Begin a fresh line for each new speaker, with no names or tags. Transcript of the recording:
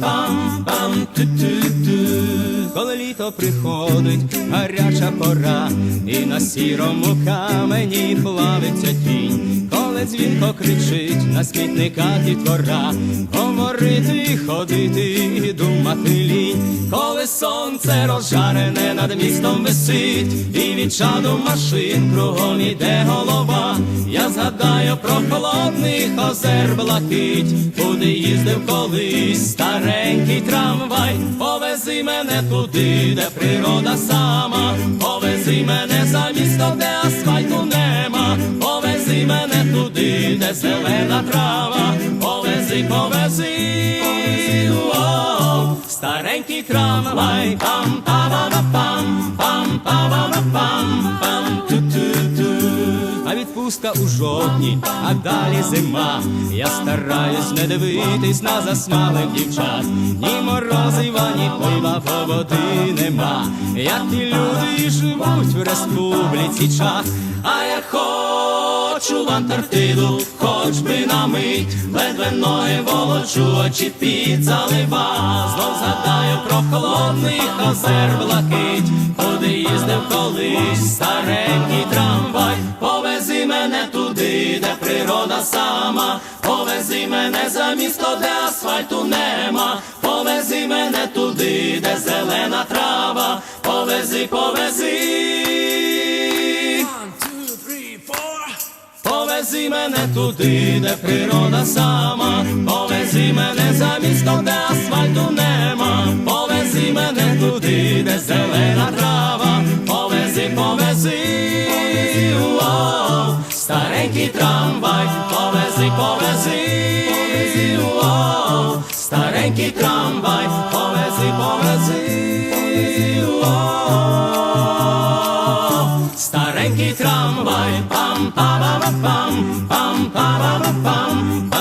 Pam pam tu tu tu. Коли літо приходить, гаряча пора, і на сірому камені плавиться тінь, коли дзвінко кричить на смітниках і двора, говорити, ходити, і думати лінь, коли сонце розжарене над містом висить, і від чаду машин кругом іде голова. Згадаю про холодних озер блакить, куди їздив колись старенький трамвай, повези мене туди, де природа сама, повези мене за місто, де асфальту нема, повези мене туди, де зелена трава, повези, повези, Воу, старенький трамвай, пам пам а у жовтні, а далі зима. Я стараюсь не дивитись на засмалих дівчат. Ні морозива, ні пива, бо води нема. Як ті люди живуть в республіці чат. А я хочу в Антарктиду, хоч би на мить, ледве ноги волочу, очі під залива. Знов згадаю про холодних озер блакить, куди їздив колись старенький трамвай. Мене туди, де природа сама, повези мене за місто, де асфальту нема, повези мене туди, де зелена трава, повези, повези. Повези мене туди, де природа сама, повези мене за місто, де асфальту нема, повези мене туди, де зелена старенький трамвай, повези, повези, о, старенький трамвай, повези, повези, о, старенький трамвай, пам пам пам пам пам пам